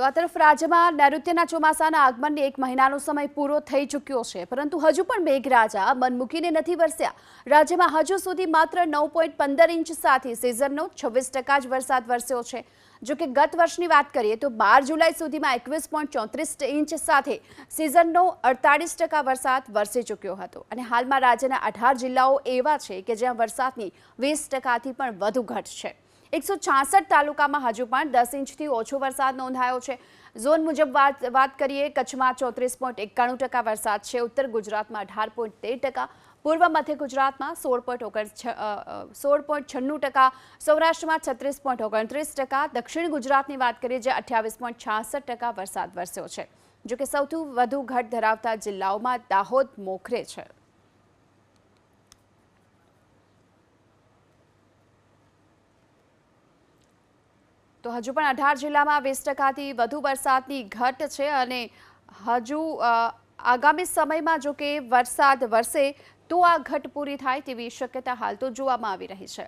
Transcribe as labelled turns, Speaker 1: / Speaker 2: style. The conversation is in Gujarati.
Speaker 1: તો આ તરફ રાજ્યમાં નૈઋત્યના ચોમાસાના આગમનને એક મહિનાનો સમય પૂરો થઈ ચૂક્યો છે. પરંતુ હજુ પણ મેઘરાજા મન મૂકીને નથી વરસ્યા. રાજ્યમાં હજુ સુધી માત્ર નવ પોઈન્ટ પંદર ઇંચ સાથે સિઝનનો છવ્વીસ ટકા જ વરસાદ વરસ્યો છે. જો કે ગત વર્ષની વાત કરીએ તો બાર જુલાઈ સુધીમાં એકવીસ પોઈન્ટ ચોત્રીસ ઇંચ સાથે સિઝનનો અડતાળીસ ટકા વરસાદ વરસી ચૂક્યો હતો. અને હાલમાં રાજ્યના અઢાર જિલ્લાઓ એવા છે કે જ્યાં વરસાદની વીસ ટકાથી પણ વધુ ઘટ છે. એકસો છાસઠ તાલુકામાં હજુ પણ દસ ઇંચથી ઓછો વરસાદ નોંધાયો છે. ઝોન મુજબ વાત વાત કરીએ, કચ્છમાં ચોત્રીસ પોઈન્ટ એકાણું ટકા વરસાદ છે. ઉત્તર ગુજરાતમાં અઢાર પોઈન્ટ તેર ટકા, પૂર્વ મધ્ય ગુજરાતમાં સોળ પોઈન્ટ ઓગણ સોળ પોઈન્ટ છન્નું ટકા, સૌરાષ્ટ્રમાં છત્રીસ પોઈન્ટ ઓગણત્રીસ ટકા, દક્ષિણ ગુજરાતની વાત કરીએ જે અઠ્યાવીસ પોઈન્ટ છાસઠ ટકા વરસાદ વરસ્યો છે. જોકે સૌથી વધુ ઘટ ધરાવતા જિલ્લાઓમાં દાહોદ, મોખરે છે. તો હજુ પણ અઢાર જિલ્લામાં વીસ ટકાથી વધુ વરસાદની ઘટ છે અને હજુ આગામી સમયમાં જો કે વરસાદ વરસે તો આ ઘટ પૂરી થાય તેવી શક્યતા હાલ તો જોવામાં આવી રહી છે.